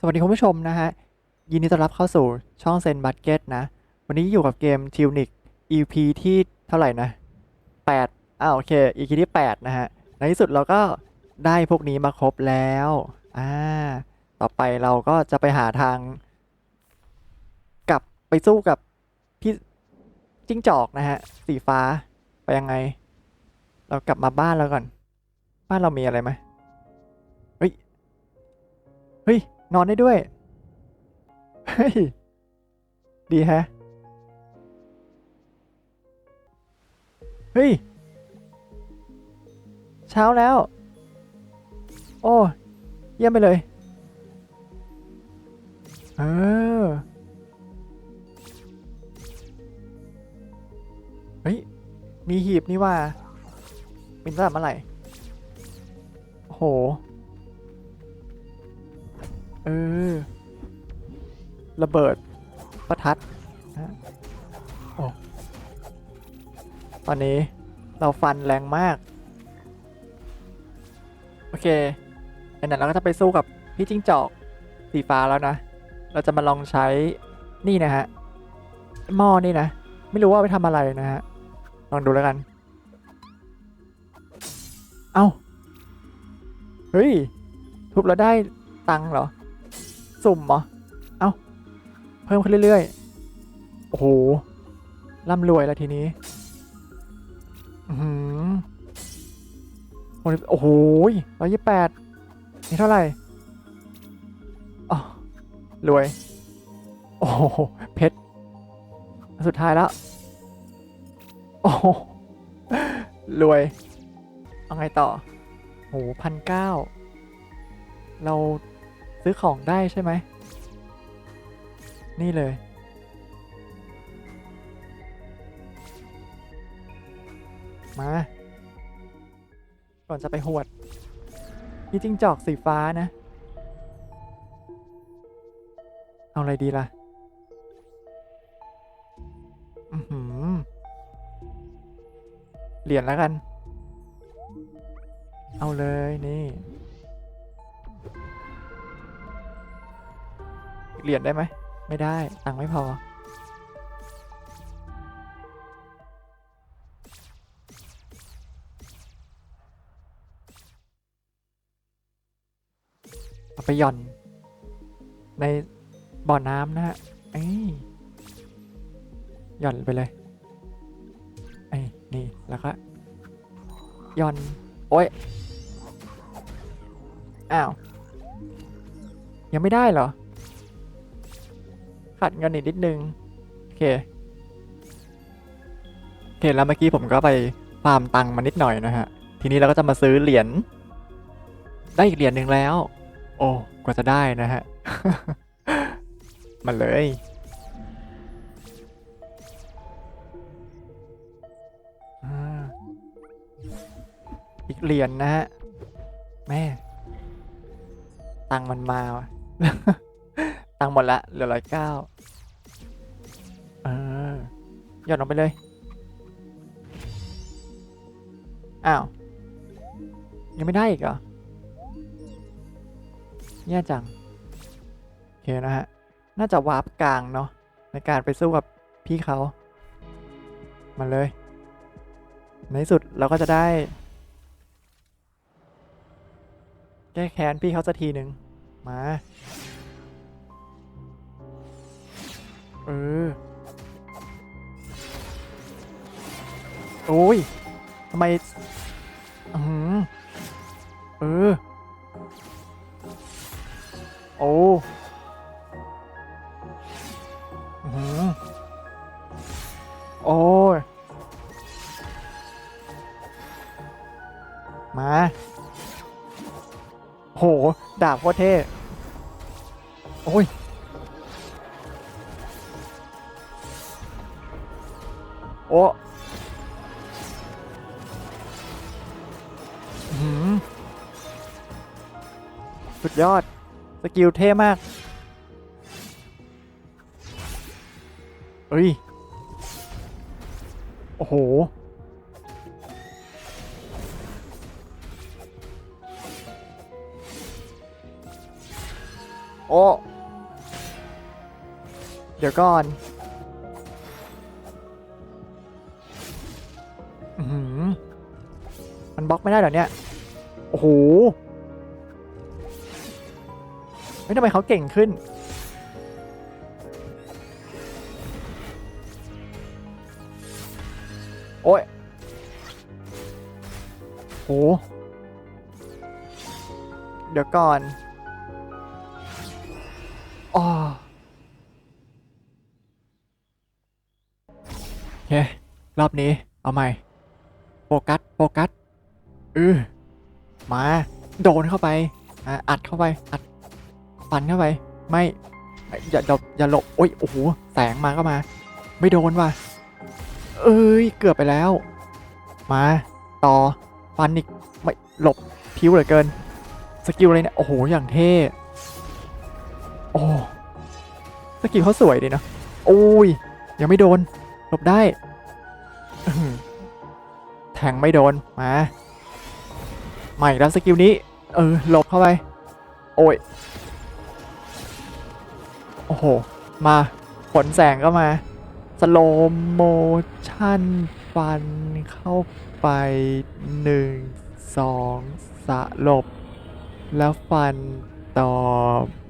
สวัสดีคุณผู้ชมนะฮะ ยินดีต้อนรับเข้าสู่ช่องเซนบัตเก็ตนะ วันนี้อยู่กับเกมทิวนิก EP ที่เท่าไหร่นะ 8อ้าวโอเค EP ที่ 8 นะฮะ ในที่สุดเราก็ได้พวกนี้มาครบแล้วอ่าต่อไปเราก็จะไปหาทาง กลับไปสู้กับพี่จิ้งจอกนะฮะ สีฟ้าไปยังไง เรากลับมาบ้านแล้วก่อน บ้านเรามีอะไรไหมเฮ้ยเฮ้ย นอนได้ด้วย เฮ้ย ดีแฮะ เฮ้ย เช้าแล้ว โอ้ เยี่ยมไปเลย เออ เฮ้ย มีหีบนี่ว่าบินตั้งแต่เมื่อไหร่โอ้โห ออ ระเบิดประทัดนะโอ้ตอนนี้เราฟันแรงมาก โอเคอันนั้นเราก็จะไปสู้กับพี่จิ้งจอกสีฟ้าแล้วนะ เราจะมาลองใช้นี่นะฮะหม้อนี่นะ ไม่รู้ว่าไปทำอะไรนะฮะ ลองดูแล้วกัน เอ้า เฮ้ย ทุบแล้วได้ตังเหรอ สุ่มเหรอ เอ้า เพิ่มขึ้นเรื่อยๆ โอ้โห ร่ำรวยแล้วทีนี้ อือหือโอ้โหโอ้โหร้อยยี่แปดนี่เท่าไหร่อ๋อรวย โอ้โห เพชร สุดท้ายแล้ว โอ้โหรวย เอาไงต่อโหพันเก้า เรา ซื้อของได้ใช่ไหม นี่เลย มา ก่อนจะไปหวดนี่จิ้งจอกสีฟ้านะ เอาอะไรดีล่ะ อือหือ เหรียญแล้วกัน เอาเลยนี่ เหรียญได้ไหม ไม่ได้ ตังค์ไม่พอ เอาไปหย่อน ในบ่อน้ำนะฮะเอ้หย่อนไปเลยไอ้นี่ แล้วก็หย่อน โอ้ย อ้าว ยังไม่ได้เหรอ ขาดเงินอีกนิดนึง โอเค โอเค แล้วเมื่อกี้ผมก็ไปฟาร์มตังมานิดหน่อยนะฮะ ทีนี้เราก็จะมาซื้อเหรียญ ได้อีกเหรียญหนึ่งแล้ว โอ้ กว่าจะได้นะฮะ มาเลย อีกเหรียญนะฮะ แม่ ตังมันมา ตังหมดละเหลือร้อยเก้าออหย่อนลงไปเลย อ้าว ยังไม่ได้อีกเหรอแย่จัง โอเคนะฮะ น่าจะวาร์ปกลางเนาะในการไปสู้กับพี่เขา มาเลย ในสุดเราก็จะได้ แก้แค้นพี่เขาสักทีหนึ่งมา เออ โอ้ยทำไม อือหือเออ โอ้อือหือโอ้ย มา โห ดาบโคตรเท่ โอ้ย โอ้หือสุดยอด สกิลเท่มากเอ้ย โอ้โห โอ้ เดี๋ยวก่อน บล็อกไม่ได้เหรอเนี่ย โอ้โหเฮ้ยทำไมเขาเก่งขึ้น โอ้ยโห เดี๋ยวก่อนอ๋อโอเครอบนี้ เอาใหม่ โฟกัส โฟกัส ออมา โดนเข้าไปอะอัดเข้าไป อัดฟันเข้าไป ไม่ อย่าอย่าอย่าหลบโอ้ย โอ้โห แสงมาก็มา ไม่โดนว่ะ เอ้ย เกือบไปแล้ว มา ต่อ ฟันอีก ไม่ หลบพิ้วเหลือเกิน สกิลอะไรเนี่ย โอ้โห อย่างเท่ โอ้ สกิลเขาสวยดีเนาะโอ้ย ยังไม่โดน หลบได้ แทงไม่โดน มา ใหม่แล้วสกิลนี้ เออหลบเข้าไป โอ้ย โอ้โห มาผลแสงก็มา สโลโมชั่นฟันเข้าไปหนึ่งสองสะหลบ แล้วฟันต่อ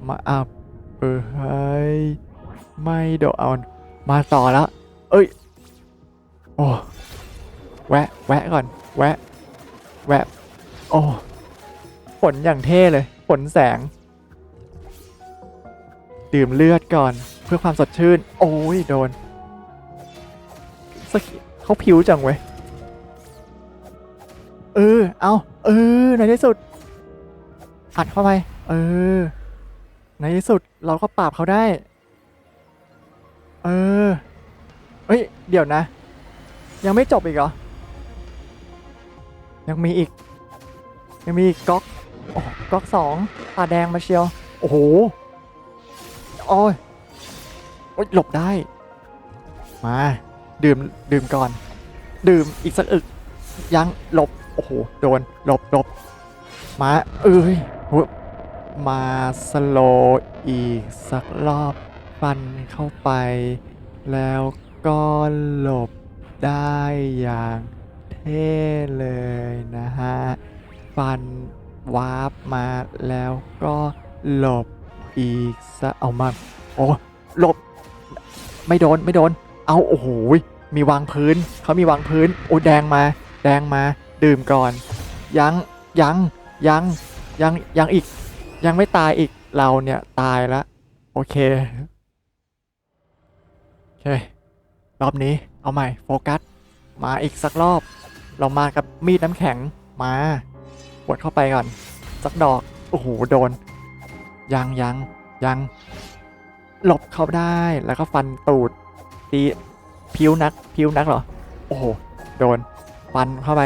มาอับเออเฮ้ย ไม่โดนเอามาต่อแล้ว เอ้ย โอ้ แวะ แวะก่อน แวะ แวะ โอ้ผลอย่างเท่เลยผลแสง ดื่มเลือดก่อนเพื่อความสดชื่น โอ้ยโดนสกเขาผิวจังเว้ยเออ เอาเออในที่สุดอัดเข้าไป เออ ในที่สุดเราก็ปราบเขาได้ เออเฮ้ย เดี๋ยวนะ ยังไม่จบอีกเหรอ ยังมีอีก ยังมีก๊อกก๊อกสองตาแดงมาเชียว โอ้โหโอ้ยโอ้ยหลบได้ มา ดื่ม ดื่มก่อน ดื่มอีกสักอึก ยังหลบ โอ้โห โดน หลบหลบมา เอ้ยมาสโลอีกสักรอบ ฟันเข้าไป แล้วก็หลบได้อย่างเท่เลยนะฮะ ฟันวาร์ปมาแล้วก็หลบอีกซะเอามาโอ้หลบ ไม่โดนไม่โดน เอาโอ้โหมีวางพื้นเขามีวางพื้น โอ้แดงมา แดงมา ดื่มก่อน ยังยังยังยังยังอีก ยังไม่ตายอีกเราเนี่ยตายแล้วโอเคโอเค รอบนี้เอาใหม่โฟกัส มาอีกสักรอบ เรามากับมีดน้ำแข็งมา วดเข้าไปก่อน สักดอก โอ้โห โดน ยังยังยัง หลบเขาได้ แล้วก็ฟันตูด ตีพิวนัก พิวนักเหรอ โอ้โห โดน ฟันเข้าไป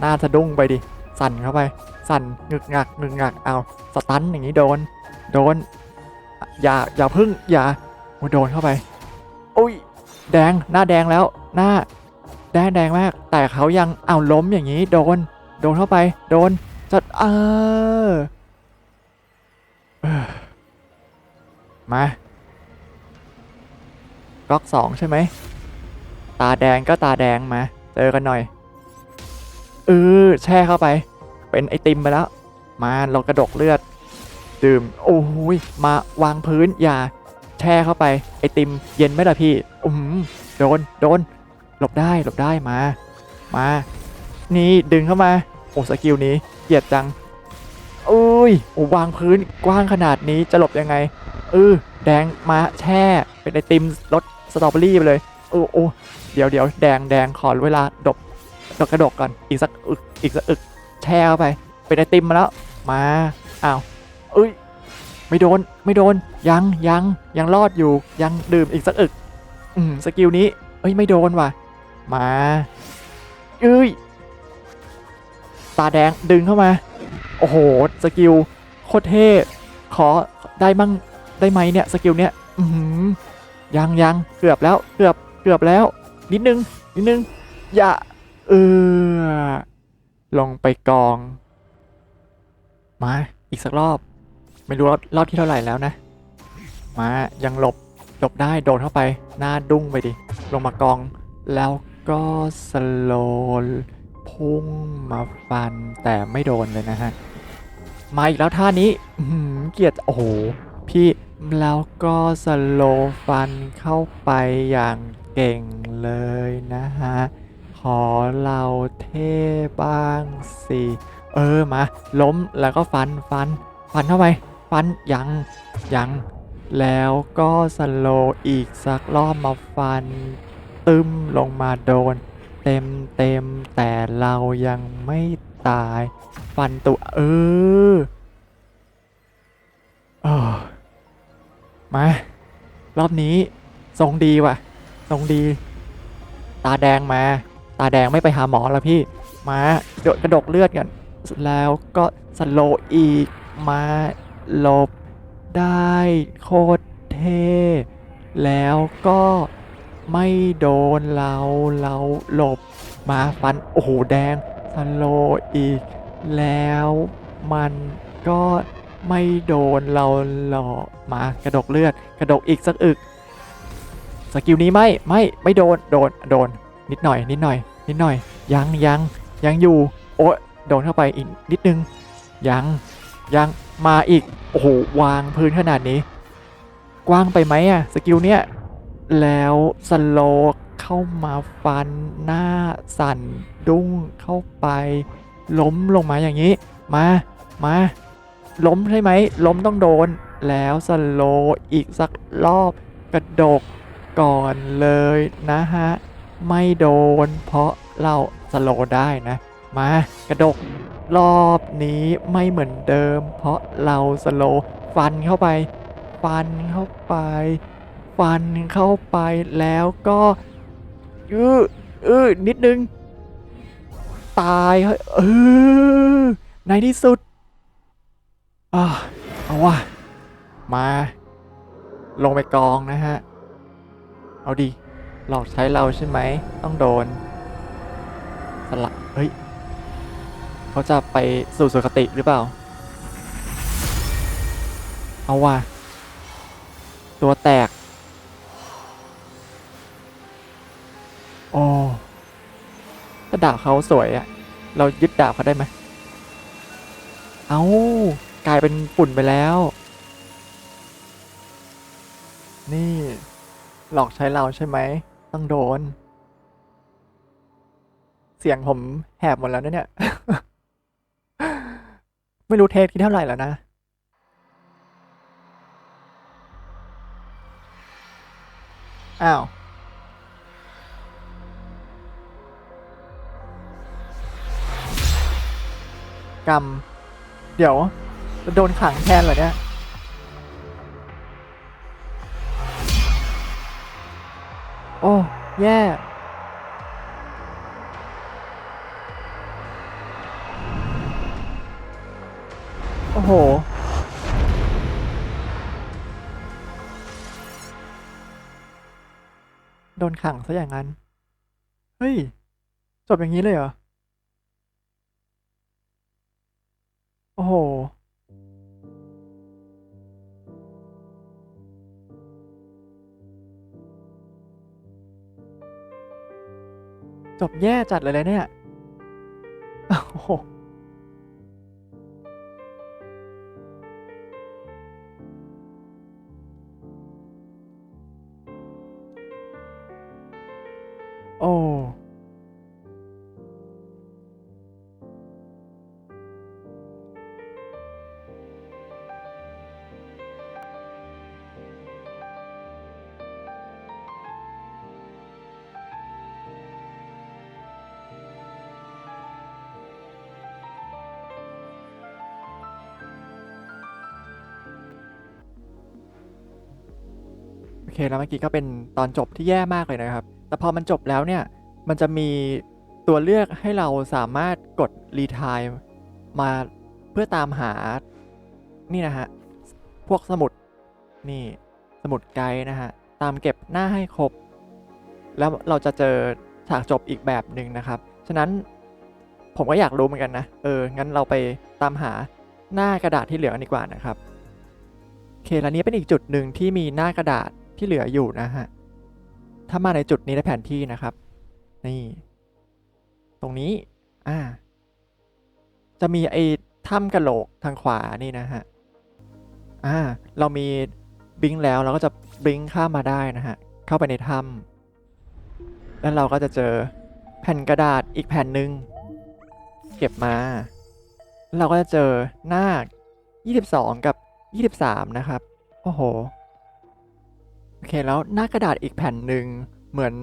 หน้าสะดุ้งไปดิ สั่นเข้าไป สั่นงึกงักงึกงัก เอา สตันอย่างนี้โดน โดน อย่า อย่าพึ่ง อย่าโอ้โดนเข้าไป อุ้ย แดง หน้าแดงแล้ว หน้า แดงแดงมาก แต่เขายัง เอาล้มอย่างนี้ โดน โดนเข้าไป โดน จัดเออเออมาก๊อกสองใช่ไหม ตาแดงก็ตาแดงมา เจอกันหน่อย เออ แช่เข้าไป เป็นไอติมไปแล้ว มาเรากระดกเลือด ดื่ม โอ้ยมาวางพื้นอย่า แช่เข้าไป ไอติมเย็นไหมล่ะพี่ อืมโดน โดน หลบได้ หลบได้มา มา นี่ดึงเข้ามา โอ้สกิลนี้ กียดจังอุ้ยโอ้วางพื้นกว้างขนาดนี้จะหลบยังไงเออแดงมาแช่ เป็นไอติมรสสตรอเบอรี่ไปเลยโอ้โอ้เดี๋ยวเดี๋ยวแดงแดงขอเวลาดกดกกระดกก่อนอีกสักอึกอีกสักอึกแช่เข้าไป เป็นไอติมมาแล้วมาอ้าวเอ้ยไม่โดนไม่โดนยังยังยังรอดอยู่ยังดื่มอีกสักอึกอืมสกิลนี้เอ้ยไม่โดนว่ะมาเอ้ย ตาแดงดึงเข้ามา โอ้โห สกิลโคตรเท่ ขอได้มั่งได้ไหมเนี่ย สกิลเนี้ยอือหือยังยังเกือบแล้วเกือบเกือบแล้ว นิดนึง นิดนึง อย่า เออ ลงไปกอง มา อีกสักรอบ ไม่รู้รอบรอบที่เท่าไหร่แล้วนะ มา ยังหลบ หลบได้โดนเข้าไป หน้าดุ้งไปดิ ลงมากอง แล้วก็สโลว พุ่งมาฟันแต่ไม่โดนเลยนะฮะ มาอีกแล้วท่านี้เกลียดโอ้โห พี่แล้วก็สโลฟันเข้าไปอย่างเก่งเลยนะฮะ ขอเราเท่บ้างสิ เออมา ล้มแล้วก็ฟันฟัน ฟันเข้าไป ฟันยังยัง แล้วก็สโลอีกสักรอบมาฟัน ตึมลงมาโดน เต็มเต็มแต่เรายังไม่ตาย ฟันตัวเออเออมารอบนี้ทรงดีว่ะ ทรงดี ตาแดงมา ตาแดงไม่ไปหาหมอแล้วพี่ มาโดดกระดกเลือดกัน แล้วก็สโลอีก มาหลบได้โคตรเท แล้วก็ ไม่โดนเราเราหลบมาฟัน โอ้โห แดงสโลอีก แล้วมันก็ไม่โดนเราหลอกมากระดกเลือด กระดกอีกสักอึก สกิลนี้ไม่ไม่ไม่โดนโดนโดน นิดหน่อย นิดหน่อย นิดหน่อย ยังยังยังอยู่ โอ้โดนเข้าไปอีกนิดนึง ยังยังมาอีก โอ้โห วางพื้นขนาดนี้ กว้างไปไหมอะสกิลเนี้ย แล้วสโลว์เข้ามาฟันหน้าสั่นดุ้งเข้าไป ล้มลงมาอย่างนี้ มา มา ล้มใช่ไหม ล้มต้องโดน แล้วสโลอีกสักรอบกระดกก่อนเลยนะฮะ ไม่โดน เพราะเราสโลได้นะ มากระดกรอบนี้ไม่เหมือนเดิม เพราะเราสโลฟันเข้าไป ฟันเข้าไป ฟันเข้าไปแล้วก็อืออือนิดนึง ตายเฮ้ออในที่สุดอ่าเอาว่ะมา ลงไปกองนะฮะ เอาดิหลอกใช้เราใช่ไหม ต้องโดน สลับเฮ้ย เขาจะไปสู่สุคติหรือเปล่า เอาว่ะ ตัวแตก ดาบเขาสวยอะเรายึดดาบเขาได้ไหมเอากลายเป็นฝุ่นไปแล้ว นี่ หลอกใช้เราใช่ไหม ต้องโดน เสียงผมแหบหมดแล้วนะเนี่ย ไม่รู้เทสกี่เท่าไหร่แล้วนะ อ้าว กรรม เดี๋ยวจะโดนขังแทนเหรอเนี่ย โอ้ แย่โอ้โห โดนขังซะอย่างนั้น เฮ้ย จบอย่างนี้เลยเหรอ จบแย่จัดเลยนะเนี่ย โอ้โห เคแล้วเมื่อกี้ก็เป็นตอนจบที่แย่มากเลยนะครับ แต่พอมันจบแล้วเนี่ย มันจะมีตัวเลือกให้เราสามารถกดรีทายมาเพื่อตามหา นี่นะฮะ พวกสมุด นี่ สมุดไกด์นะฮะ ตามเก็บหน้าให้ครบ แล้วเราจะเจอฉากจบอีกแบบหนึ่งนะครับ ฉะนั้นผมก็อยากรู้เหมือนกันนะ เออ งั้นเราไปตามหาหน้ากระดาษที่เหลือกันดีกว่านะครับเค แล้วนี้เป็นอีกจุดหนึ่งที่มีหน้ากระดาษ ที่เหลืออยู่นะฮะ ถ้ามาในจุดนี้ในแผนที่นะครับ นี่ ตรงนี้ อ่า จะมีไอ้ถ้ำกะโหลกทางขวานี่นะฮะ อ่า เรามีบลิงแล้วเราก็จะบลิงข้ามมาได้นะฮะ เข้าไปในถ้ำแล้วเราก็จะเจอแผ่นกระดาษอีกแผ่นหนึ่งเก็บมาแล้วเราก็จะเจอหน้า22 กับ 23 นะครับ โอ้โห โอเคแล้วหน้ากระดาษอีกแผ่นหนึ่งเหมือน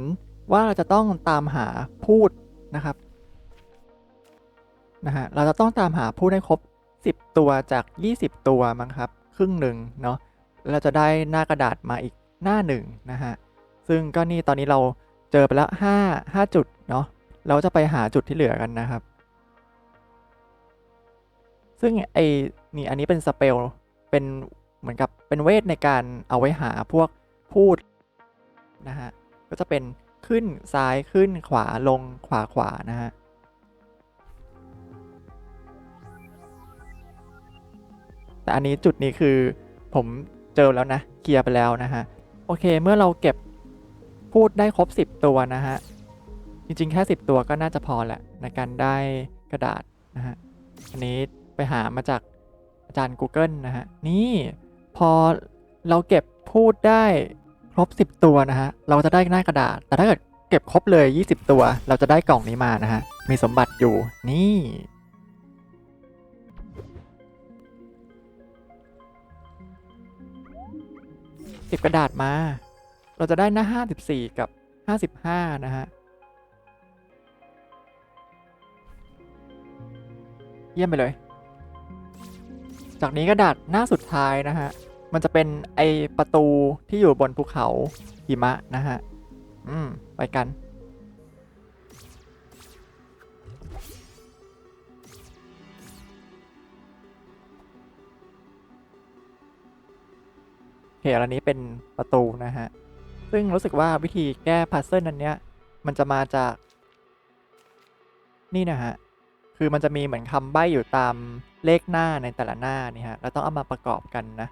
ว่าเราจะต้องตามหาพูดนะครับนะฮะเราจะต้องตามหาพูดให้ครบ 10 ตัวจาก 20 ตัวมั้งครับครึ่งหนึ่งเนาะเราจะได้หน้ากระดาษมาอีกหน้าหนึ่งนะฮะซึ่งก็นี่ตอนนี้เราเจอไปแล้ว5 5จุดเนาะเราจะไปหาจุดที่เหลือกันนะครับ ซึ่งไอ้นี่อันนี้เป็นสเปลเป็นเหมือนกับเป็นเวทในการเอาไว้หาพวก พูดนะฮะก็จะเป็นขึ้นซ้ายขึ้นขวาลงขวาขวานะฮะแต่อันนี้จุดนี้คือผมเจอแล้วนะเคลียร์ไปแล้วนะฮะโอเคเมื่อเราเก็บพูดได้ครบ 10 ตัวนะฮะจริงๆ แค่ 10 ตัวก็น่าจะพอแหละในการได้กระดาษนะฮะอันนี้ไปหามาจากอาจารย์ Google นะฮะนี่พอเราเก็บพูดได้ รบ 10 ตัวนะฮะ เราจะได้หน้ากระดาษ แต่ถ้าเกิดเก็บครบเลย 20 ตัว เราจะได้กล่องนี้มานะฮะ มีสมบัติอยู่ นี่ เก็บกระดาษมา เราจะได้หน้า 54 กับ 55 นะฮะ เยี่ยมไปเลย จากนี้กระดาษหน้าสุดท้ายนะฮะ มันจะเป็นไอประตูที่อยู่บนภูเขาหิมะนะฮะ อืม ไปกัน โอเคอันนี้เป็นประตูนะฮะ ซึ่งรู้สึกว่าวิธีแก้พัซเซิลอันเนี้ย มันจะมาจาก นี่นะฮะ คือมันจะมีเหมือนคำใบ้อยู่ตามเลขหน้าในแต่ละหน้านี่ฮะ แล้วต้องเอามาประกอบกันนะ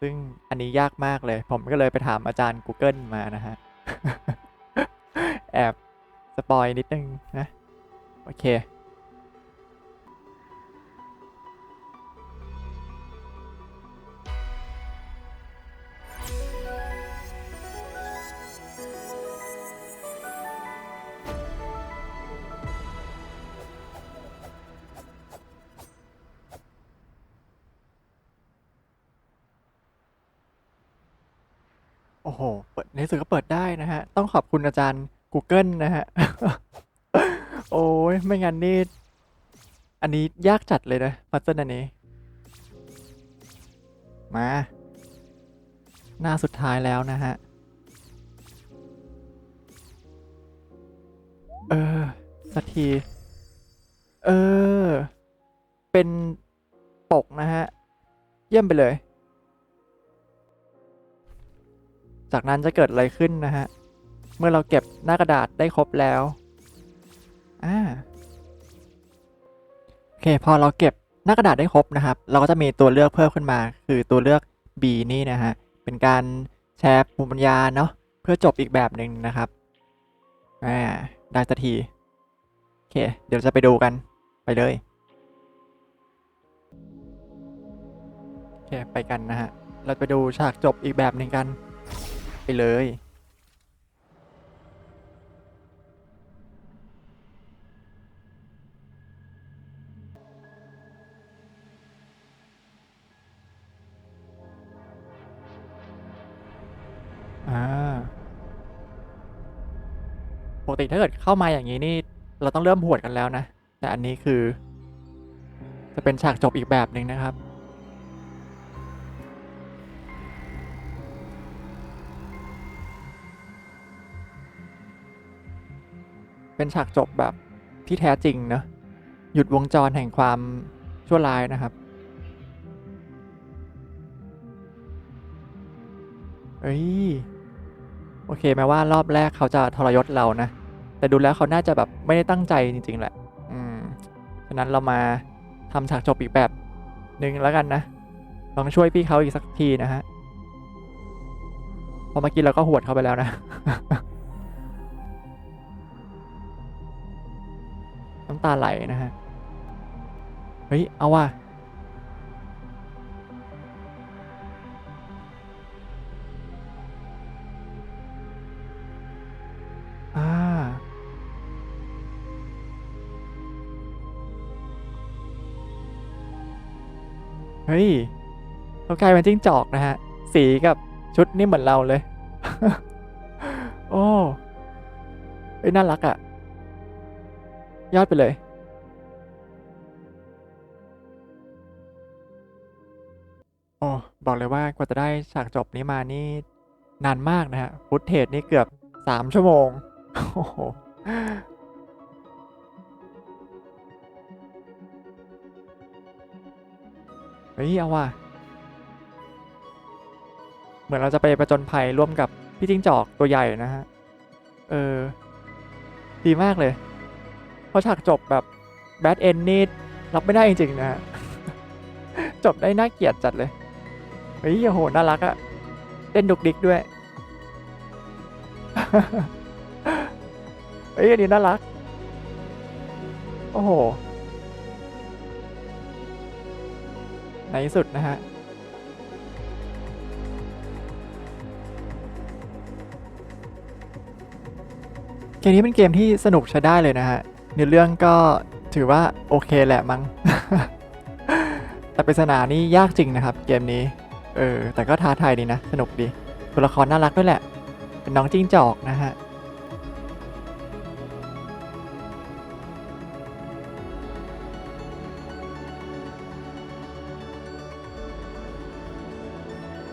ซึ่งอันนี้ยากมากเลย ผมก็เลยไปถามอาจารย์ Google มานะฮะ แอบ สปอยนิดนึงนะ โอเค โอ้โห เปิดในที่สุดก็เปิดได้นะฮะ ต้องขอบคุณอาจารย์ Google นะฮะ โอ้ย ไม่งั้นนี่ อันนี้ยากจัดเลยนะพัซเซิลอันนี้ มา หน้าสุดท้ายแล้วนะฮะ เออ สักที เออ เป็นปกนะฮะ เยี่ยมไปเลย จากนั้นจะเกิดอะไรขึ้นนะฮะ เมื่อเราเก็บหน้ากระดาษได้ครบแล้ว อ่า โอเค พอเราเก็บหน้ากระดาษได้ครบนะครับ เราก็จะมีตัวเลือกเพิ่มขึ้นมา คือตัวเลือก B นี่นะฮะ เป็นการแชร์ภูมิปัญญาเนาะ เพื่อจบอีกแบบหนึ่งนะครับ อ่า ได้สักที โอเค เดี๋ยวจะไปดูกัน ไปเลย โอเค ไปกันนะฮะ เราไปดูฉากจบอีกแบบหนึ่งกัน ไปเลย อ่า ปกติถ้าเกิดเข้ามาอย่างนี้นี่ เราต้องเริ่มหวดกันแล้วนะ แต่อันนี้คือ จะเป็นฉากจบอีกแบบหนึ่งนะครับ เป็นฉากจบแบบที่แท้จริงเนอะหยุดวงจรแห่งความชั่วร้ายนะครับเอ้ยโอเคแม้ว่ารอบแรกเขาจะทรยศเรานะ แต่ดูแล้วเขาน่าจะแบบไม่ได้ตั้งใจจริง ๆ แหละ อืมฉะนั้นเรามาทำฉากจบอีกแบบหนึ่งแล้วกันนะ ลองช่วยพี่เขาอีกสักทีนะฮะพอเมื่อกี้เราก็หวดเขาไปแล้วนะำตาไหลนะฮะ เฮ้ย เอาว่ะอ่าเฮ้ยเขากลายเป็นจิ้งจอกนะฮะ สีกับชุดนี่เหมือนเราเลย โอ้เฮ้ยน่ารักอะ่ะ ยอดไปเลย โอ้บอกเลยว่ากว่าจะได้ฉากจบนี้มานี่ นานมากนะฮะฟุตเทจนี่เกือบสามชั่วโมง โอ้โหเฮ้ยเอาว่ะเหมือนเราจะไปประจนภัยร่วมกับพี่จิ้งจอกตัวใหญ่นะฮะ เออ ดีมากเลย เพราะฉากจบแบบแบดเอนนี่รับไม่ได้จริงๆนะจบได้น่าเกลียดจัดเลยเฮ้ยโอ้โหน่ารักอะเต้นดุกดิกด้วยเฮ้ยอันนี้น่ารัก โอ้โห ในสุดนะฮะ เกมนี้เป็นเกมที่สนุกใช้ได้เลยนะฮะ เนื้อเรื่องก็ถือว่าโอเคแหละมั้ง แต่ปริศนานี่ยากจริงนะครับ เกมนี้ เออ แต่ก็ท้าทายดีนะ สนุกดี ตัวละครน่ารักด้วยแหละ เป็นน้องจิ้งจอกนะฮะ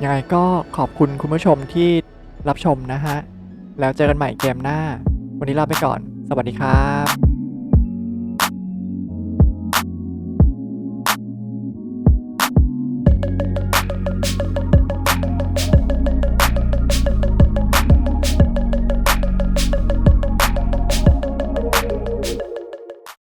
ยังไงก็ขอบคุณคุณผู้ชมที่รับชมนะฮะ แล้วเจอกันใหม่เกมหน้า วันนี้ลาไปก่อน สวัสดีครับ